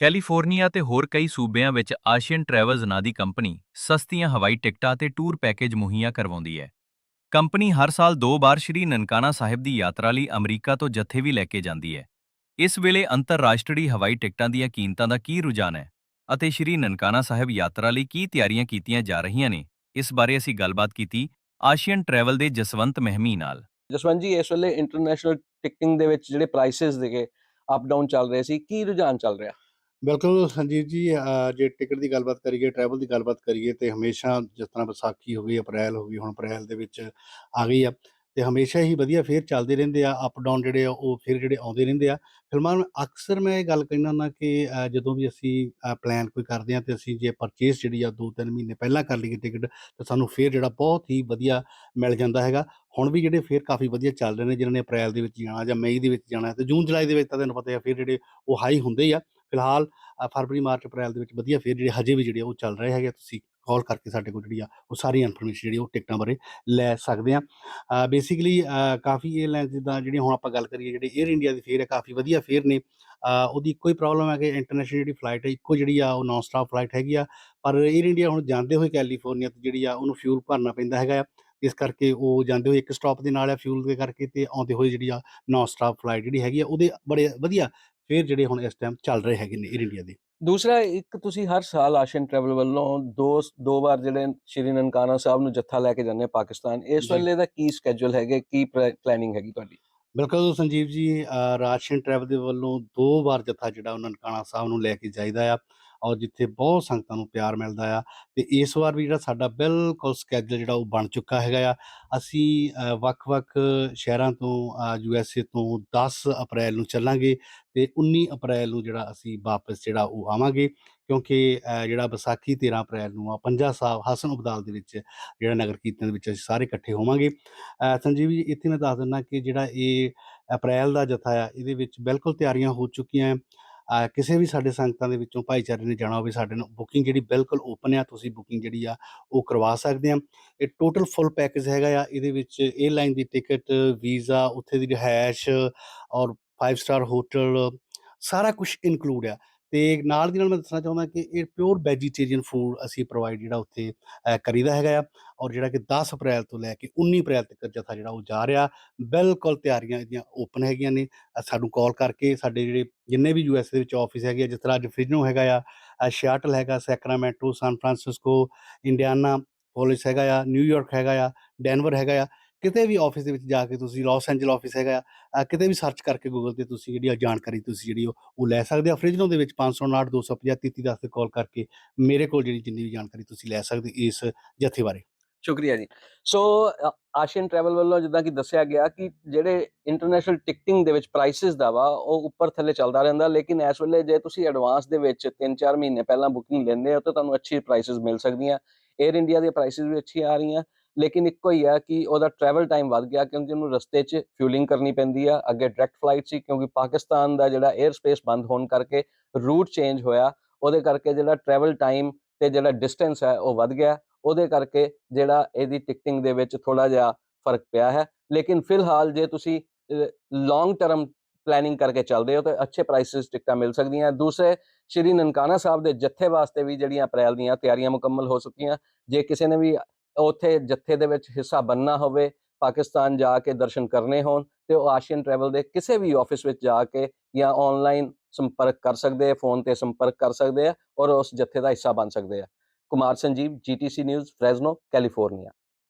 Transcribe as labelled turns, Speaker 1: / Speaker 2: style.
Speaker 1: California ਤੇ ਹੋਰ ਕਈ ਸੂਬਿਆਂ ਵਿੱਚ ਆਸ਼ੀਅਨ ਟਰੈਵਲਜ਼ ਨਾਂ ਦੀ ਕੰਪਨੀ ਸਸਤੀਆਂ ਹਵਾਈ ਟਿਕਟਾਂ ਤੇ ਟੂਰ ਪੈਕੇਜ ਮੁਹੱਈਆ ਕਰਵਾਉਂਦੀ ਹੈ। ਕੰਪਨੀ ਹਰ ਸਾਲ ਦੋ ਵਾਰ ਸ਼੍ਰੀ ਨਨਕਾਣਾ ਸਾਹਿਬ ਦੀ ਯਾਤਰਾ ਲਈ ਅਮਰੀਕਾ ਤੋਂ ਜਥੇ ਵੀ ਲੈ ਕੇ ਜਾਂਦੀ ਹੈ। ਇਸ ਵੇਲੇ ਅੰਤਰਰਾਸ਼ਟਰੀ ਹਵਾਈ ਟਿਕਟਾਂ ਦੀਆਂ ਕੀਮਤਾਂ ਦਾ ਕੀ ਰੁਝਾਨ ਹੈ ਅਤੇ ਸ਼੍ਰੀ ਨਨਕਾਣਾ ਸਾਹਿਬ ਯਾਤਰਾ ਲਈ ਕੀ ਤਿਆਰੀਆਂ ਕੀਤੀਆਂ ਜਾ ਰਹੀਆਂ ਨੇ, ਇਸ ਬਾਰੇ ਅਸੀਂ ਗੱਲਬਾਤ ਕੀਤੀ ਆਸ਼ੀਅਨ ਟਰੈਵਲ ਦੇ ਜਸਵੰਤ ਮਹਿਮੀ ਨਾਲ।
Speaker 2: ਜਸਵੰਤ ਜੀ, ਇਸ ਵੇਲੇ ਇੰਟਰਨੈਸ਼ਨਲ ਟਿਕਟਿੰਗ ਦੇ ਵਿੱਚ ਜਿਹੜੇ ਪ੍ਰਾਈਸਸ ਦੇਗੇ ਅਪ ਡਾਊਨ ਚੱਲ ਰਹੇ ਸੀ, ਕੀ ਰੁਝਾਨ ਚੱਲ ਰਿਹਾ?
Speaker 3: ਬਿਲਕੁਲ ਸੰਜੀਤ ਜੀ ਅ, ਜੇ ਟਿਕਟ ਦੀ ਗੱਲਬਾਤ ਕਰੀਏ ਟਰੈਵਲ ਦੀ ਗੱਲਬਾਤ ਕਰੀਏ ਤੇ ਹਮੇਸ਼ਾ ਜਿਸ ਤਰ੍ਹਾਂ ਵਿਸਾਖੀ ਹੋ ਗਈ ਅਪ੍ਰੈਲ ਹੋ ਗਈ ਹੁਣ ਅਪ੍ਰੈਲ ਦੇ ਵਿੱਚ ਆ ਗਈ ਆ ਤੇ ਹਮੇਸ਼ਾ ਹੀ ਵਧੀਆ ਫੇਅਰ ਚੱਲਦੇ ਰਹਿੰਦੇ ਆ ਅਪ ਡਾਊਨ ਜਿਹੜੇ ਆ ਉਹ ਫਿਰ ਜਿਹੜੇ ਆਉਂਦੇ ਰਹਿੰਦੇ ਆ। ਫਿਲਮਾਂ ਨੂੰ ਅਕਸਰ ਮੈਂ ਇਹ ਗੱਲ ਕਹਿੰਦਾ ਹੁੰਦਾ ਕਿ ਅ, ਜਦੋਂ ਵੀ ਅਸੀਂ ਪਲਾਨ ਕੋਈ ਕਰਦੇ ਆ ਤੇ ਅਸੀਂ ਜੇ ਪਰਚੇਸ ਜਿਹੜੀ ਆ 2-3 ਮਹੀਨੇ ਪਹਿਲਾਂ ਕਰ ਲਈਏ ਟਿਕਟ ਤਾਂ ਸਾਨੂੰ ਫੇਅਰ ਜਿਹੜਾ ਬਹੁਤ ਹੀ ਵਧੀਆ ਮਿਲ ਜਾਂਦਾ ਹੈਗਾ। ਹੁਣ ਵੀ ਜਿਹੜੇ ਫੇਰ ਕਾਫੀ ਵਧੀਆ ਚੱਲ ਰਹੇ ਨੇ ਜਿਨ੍ਹਾਂ ਨੇ ਅਪ੍ਰੈਲ ਦੇ ਵਿੱਚ ਜਾਣਾ ਜਾਂ ਮਈ ਦੇ ਵਿੱਚ ਜਾਣਾ ਤੇ ਜੂਨ ਜੁਲਾਈ ਦੇ ਵਿੱਚ ਤਾਂ ਤੁਹਾਨੂੰ ਪਤਾ ਹੈ ਫੇਅਰ ਜਿਹੜੇ ਉਹ ਹਾਈ ਹੁੰਦੇ ਹੀ ਆ ਫਿਲਹਾਲ ਫਰਵਰੀ, ਮਾਰਚ, ਅਪ੍ਰੈਲ ਦੇ ਵਿੱਚ ਵਧੀਆ ਫੇਰ ਜਿਹੜੇ ਹਜੇ ਵੀ ਜਿਹੜੇ ਉਹ ਚੱਲ ਰਹੇ ਹੈਗੇ ਤੁਸੀਂ ਕਾਲ ਕਰਕੇ ਸਾਡੇ ਕੋਲ ਜਿਹੜੀ ਆ, ਉਹ ਸਾਰੀ ਇਨਫੋਰਮੇਸ਼ਨ ਜਿਹੜੀ ਉਹ ਟਿਕਟਾਂ ਬਾਰੇ ਲੈ ਸਕਦੇ ਆ। ਬੇਸਿਕਲੀ ਕਾਫੀ 에ਅਰਲਾਈਨਸ ਜਿੱਦਾਂ ਜਿਹੜੀ ਹੁਣ ਆਪਾਂ ਗੱਲ ਕਰੀਏ, ਜਿਹੜੀ 에ਅਰ ਇੰਡੀਆ ਦੀ ਫੇਰ ਹੈ ਕਾਫੀ ਵਧੀਆ ਫੇਅਰ ਨੇ। ਉਹਦੀ ਇੱਕੋ ਹੀ ਪ੍ਰੋਬਲਮ ਹੈ ਕਿ ਇੰਟਰਨੈਸ਼ਨਲ ਜਿਹੜੀ ਫਲਾਈਟ ਹੈ, ਇੱਕੋ ਜਿਹੜੀ ਆ, ਉਹ ਨਾਨ ਸਟਾਪ ਫਲਾਈਟ ਹੈਗੀ ਆ। ਪਰ 에ਅਰ ਇੰਡੀਆ ਹੁਣ ਜਾਂਦੇ ਹੋਏ ਕੈਲੀਫੋਰਨੀਆ ਤੋਂ ਜਿਹੜੀ ਆ, ਉਹਨੂੰ ਫਿਊਲ ਭਰਨਾ ਪੈਂਦਾ ਹੈਗਾ ਆ। ਇਸ ਕਰਕੇ ਉਹ ਜਾਂਦੇ ਹੋਏ ਇੱਕ ਸਟਾਪ ਦੇ ਨਾਲ ਆ ਫਿਊਲ ਦੇ ਕਰਕੇ ਤੇ ਆਉਂਦੇ ਹੋਏ ਜਿਹੜੀ ਆ ਨਾਨ ਸਟਾਪ ਫਲਾਈਟ ਜਿਹੜੀ ਹੈਗੀ ਆ, ਉਹਦੇ ਬੜੇ ਵਧੀਆ ਫੇਅਰ ਜਿਹੜੇ ਹੁਣ ਇਸ ਟਾਈਮ ਚੱਲ ਰਹੇ ਹੈਗੇ ਨੇ 에ਅਰ ਇੰਡੀਆ ਦੇ।
Speaker 2: ਦੂਸਰਾ ਇੱਕ ਤੁਸੀਂ ਹਰ ਸਾਲ ਆਸ਼ੀਅਨ ਟਰੈਵਲ ਵੱਲੋਂ ਦੋ ਦੋ ਵਾਰ ਜਿਹੜੇ ਸ਼੍ਰੀ ਨਨਕਾਣਾ ਸਾਹਿਬ ਨੂੰ ਜੱਥਾ ਲੈ ਕੇ ਜਾਂਦੇ ਆ ਪਾਕਿਸਤਾਨ। ਇਸ। ਵੇਲੇ ਦਾ ਕੀ ਸਕੇਜੂਲ ਹੈਗੇ? ਕੀ ਪਲੈਨਿੰਗ ਹੈਗੀ ਤੁਹਾਡੀ?
Speaker 3: ਬਿਲਕੁਲ ਸੰਜੀਵ ਜੀ ਅ, ਰਾਜਸ਼ਨ ਟਰੈਵਲ ਦੇ ਵੱਲੋਂ ਦੋ ਵਾਰ ਜੱਥਾ ਜਿਹੜਾ ਉਹ ਨਨਕਾਣਾ ਸਾਹਿਬ ਨੂੰ ਲੈ ਕੇ ਜਾਈਦਾ ਆ। ਔਰ ਜਿੱਥੇ ਬਹੁਤ ਸੰਗਤਾਂ ਨੂੰ ਪਿਆਰ ਮਿਲਦਾ ਆ, ਤੇ ਇਸ ਵਾਰ ਵੀ ਜਿਹੜਾ ਸਾਡਾ ਬਿਲਕੁਲ ਸਕੈਜੂਲ ਜਿਹੜਾ ਉਹ ਬਣ ਚੁੱਕਾ ਹੈਗਾ ਆ, ਅਸੀਂ ਵੱਖ-ਵੱਖ ਸ਼ਹਿਰਾਂ ਤੋਂ ਯੂ ਐਸ ਏ ਤੋਂ 10 ਅਪ੍ਰੈਲ ਨੂੰ ਚੱਲਾਂਗੇ ਤੇ 19 ਅਪ੍ਰੈਲ ਨੂੰ ਜਿਹੜਾ ਅਸੀਂ ਵਾਪਸ ਜਿਹੜਾ ਉਹ ਆਵਾਂਗੇ, ਕਿਉਂਕਿ ਜਿਹੜਾ ਵਿਸਾਖੀ 13 ਅਪ੍ਰੈਲ ਨੂੰ ਆ, ਪੰਜਾ ਸਾਹਿਬ ਹਸਨ ਅਬਦਾਲ ਦੇ ਵਿੱਚ ਜਿਹੜਾ ਨਗਰ ਕੀਰਤਨ ਦੇ ਵਿੱਚ ਅਸੀਂ ਸਾਰੇ ਇਕੱਠੇ ਹੋਵਾਂਗੇ। ਸੰਜੀਵ ਜੀ, ਇੱਥੇ ਮੈਂ ਦੱਸ ਦਿੰਦਾ ਕਿ ਜਿਹੜਾ ਇਹ ਅਪ੍ਰੈਲ ਦਾ ਜਥਾ ਆ, ਇਹਦੇ ਵਿੱਚ ਬਿਲਕੁਲ ਤਿਆਰੀਆਂ ਹੋ ਚੁੱਕੀਆਂ ਕਿਸੇ ਵੀ ਸਾਡੇ ਸੰਗਤਾਂ ਦੇ ਵਿੱਚੋਂ ਭਾਈਚਾਰੇ ਨੇ ਜਾਣਾ ਹੋਵੇ, ਸਾਡੇ ਨਾਲ ਬੁਕਿੰਗ ਜਿਹੜੀ ਬਿਲਕੁਲ ਓਪਨ ਆ, ਤੁਸੀਂ ਬੁਕਿੰਗ ਜਿਹੜੀ ਆ, ਉਹ ਕਰਵਾ ਸਕਦੇ ਆ। ਇਹ ਟੋਟਲ ਫੁੱਲ ਪੈਕੇਜ ਹੈਗਾ ਆ, ਇਹਦੇ ਵਿੱਚ 에ਅਰਲਾਈਨ ਦੀ ਟਿਕਟ ਵੀਜ਼ਾ ਉੱਥੇ ਦੀ ਰਿਹਾਇਸ਼ ਔਰ 5 ਸਟਾਰ ਹੋਟਲ ਸਾਰਾ ਕੁਝ ਇਨਕਲੂਡ ਆ। ਤੇ ਨਾਲ ਦੀ ਨਾਲ ਮੈਂ ਦੱਸਣਾ ਚਾਹੁੰਦਾ ਕਿ ਇਹ ਪਿਓਰ ਵੈਜੀਟੇਰੀਅਨ ਫੂਡ ਅਸੀਂ ਪ੍ਰੋਵਾਈਡ ਜਿਹੜਾ ਉੱਥੇ ਕਰੀਦਾ ਹੈਗਾ ਆ ਔਰ ਜਿਹੜਾ ਕਿ 10 ਅਪ੍ਰੈਲ ਤੋਂ ਲੈ ਕੇ 19 ਅਪ੍ਰੈਲ ਤੱਕ ਜਥਾ ਜਿਹੜਾ ਉਹ ਜਾ ਰਿਹਾ। ਬਿਲਕੁਲ ਤਿਆਰੀਆਂ ਇਹਦੀਆਂ ਓਪਨ ਹੈਗੀਆਂ ਨੇ। ਸਾਨੂੰ ਕਾਲ ਕਰਕੇ ਸਾਡੇ ਜਿਹੜੇ ਜਿੰਨੇ ਵੀ ਯੂਐਸ ਦੇ ਵਿੱਚ ਆਫਿਸ ਹੈਗੇ ਆ ਜਿਸ ਤਰ੍ਹਾਂ ਅੱਜ ਫ੍ਰਿਜਨੋ ਹੈਗਾ ਆ ਅ, ਸ਼ਿਆਟਲ ਹੈਗਾ Sacramento San Francisco Indianapolis ਹੈਗਾ ਆ ਨਿਊਯਾਰਕ ਹੈਗਾ ਆ ਡੈਨਵਰ ਹੈਗਾ ਆ ਕਿਤੇ ਵੀ ਆਫਿਸ ਦੇ ਵਿੱਚ ਜਾ ਕੇ ਤੁਸੀਂ ਲਾਸ ਐਂਜਲ ਆਫਿਸ ਹੈਗਾ ਆ ਕਿਤੇ ਵੀ ਸਰਚ ਕਰਕੇ ਗੂਗਲ ਤੇ ਤੁਸੀਂ ਜਿਹੜੀ ਆ ਜਾਣਕਾਰੀ ਤੁਸੀਂ ਜਿਹੜੀ ਉਹ ਲੈ ਸਕਦੇ ਆ। ਫ੍ਰਿਜਨੋ ਦੇ ਵਿੱਚ 559 250 3310 ਤੇ ਕਾਲ ਕਰਕੇ ਮੇਰੇ ਕੋਲ ਜਿਹੜੀ ਜਿੰਨੀ ਵੀ ਜਾਣਕਾਰੀ ਤੁਸੀਂ ਲੈ ਸਕਦੇ ਇਸ ਜਥੇ ਬਾਰੇ।
Speaker 2: ਸ਼ੁਕਰੀਆ ਜੀ। ਸੋ ਆਸ਼ੀਅਨ ਟਰੈਵਲ ਵੱਲੋਂ ਜਿੱਦਾਂ ਕਿ ਦੱਸਿਆ ਗਿਆ ਕਿ ਜਿਹੜੇ ਇੰਟਰਨੈਸ਼ਨਲ ਟਿਕਟਿੰਗ ਦੇ ਵਿੱਚ ਪ੍ਰਾਈਸਸ ਦਾ ਵਾ, ਉਹ ਉੱਪਰ ਥੱਲੇ ਚੱਲਦਾ ਰਹਿੰਦਾ, ਲੇਕਿਨ ਇਸ ਵੇਲੇ ਜੇ ਤੁਸੀਂ ਐਡਵਾਂਸ ਦੇ ਵਿੱਚ 3-4 ਮਹੀਨੇ ਪਹਿਲਾਂ ਬੁਕਿੰਗ ਲੈਂਦੇ ਹੋ, ਤਾਂ ਤੁਹਾਨੂੰ ਅੱਛੀ ਪ੍ਰਾਈਸਸ ਮਿਲ ਸਕਦੀਆਂ। 에ਅਰ ਇੰਡੀਆ ਦੀਆਂ ਪ੍ਰਾਈਸਸ ਵੀ ਅੱਛੀ ਆ ਰਹੀਆਂ। ਲੇਕਿਨ ਇੱਕੋ ਹੀ ਆ ਕਿ ਉਹਦਾ ਟਰੈਵਲ ਟਾਈਮ ਵੱਧ ਗਿਆ ਕਿਉਂਕਿ ਉਹਨੂੰ ਰਸਤੇ 'ਚ ਫਿਊਲਿੰਗ ਕਰਨੀ ਪੈਂਦੀ ਆ, ਅੱਗੇ ਡਾਇਰੈਕਟ ਫਲਾਈਟ ਸੀ ਕਿਉਂਕਿ ਪਾਕਿਸਤਾਨ ਦਾ ਜਿਹੜਾ 에ਅਰ ਸਪੇਸ ਬੰਦ ਹੋਣ ਕਰਕੇ ਰੂਟ ਚੇਂਜ ਹੋਇਆ, ਉਹਦੇ ਕਰਕੇ ਜਿਹੜਾ ਟਰੈਵਲ ਟਾਈਮ ਤੇ ਜਿਹੜਾ ਡਿਸਟੈਂਸ ਹੈ ਉਹ ਵੱਧ ਗਿਆ, ਉਹਦੇ ਕਰਕੇ ਜਿਹੜਾ ਇਹਦੀ ਟਿਕਟਿੰਗ ਦੇ ਵਿੱਚ ਥੋੜਾ ਜਿਹਾ ਫ਼ਰਕ ਪਿਆ ਹੈ। ਲੇਕਿਨ ਫਿਲਹਾਲ ਜੇ ਤੁਸੀਂ ਲੌਂਗ ਟਰਮ ਪਲੈਨਿੰਗ ਕਰਕੇ ਚੱਲਦੇ ਹੋ ਤਾਂ ਅੱਛੇ ਪ੍ਰਾਈਸਸ ਟਿਕਟਾਂ ਮਿਲ ਸਕਦੀਆਂ ਦੂਸਰੇ, ਸ਼੍ਰੀ ਨਨਕਾਣਾ ਸਾਹਿਬ ਦੇ ਜੱਥੇ ਵਾਸਤੇ ਵੀ ਜਿਹੜੀਆਂ ਅਪ੍ਰੈਲ ਦੀਆਂ ਤਿਆਰੀਆਂ ਮੁਕੰਮਲ ਹੋ ਚੁੱਕੀਆਂ, ਜੇ ਕਿਸੇ ਨੇ ਵੀ ਉੱਥੇ ਜੱਥੇ ਦੇ ਵਿੱਚ ਹਿੱਸਾ ਬੰਨਣਾ ਹੋਵੇ, ਪਾਕਿਸਤਾਨ ਜਾ ਕੇ ਦਰਸ਼ਨ ਕਰਨੇ ਹੋਣ ਤੇ ਉਹ ਆਸ਼ੀਅਨ ਟਰੈਵਲ ਦੇ ਕਿਸੇ ਵੀ ਆਫਿਸ ਵਿੱਚ ਜਾ ਕੇ ਜਾਂ ਆਨਲਾਈਨ ਸੰਪਰਕ ਕਰ ਸਕਦੇ ਆ, ਫੋਨ ਤੇ ਸੰਪਰਕ ਕਰ ਸਕਦੇ ਆ ਔਰ ਉਸ ਜੱਥੇ ਦਾ ਹਿੱਸਾ ਬਣ ਸਕਦੇ ਆ। Kumar Sanjeev GTC news Fresno California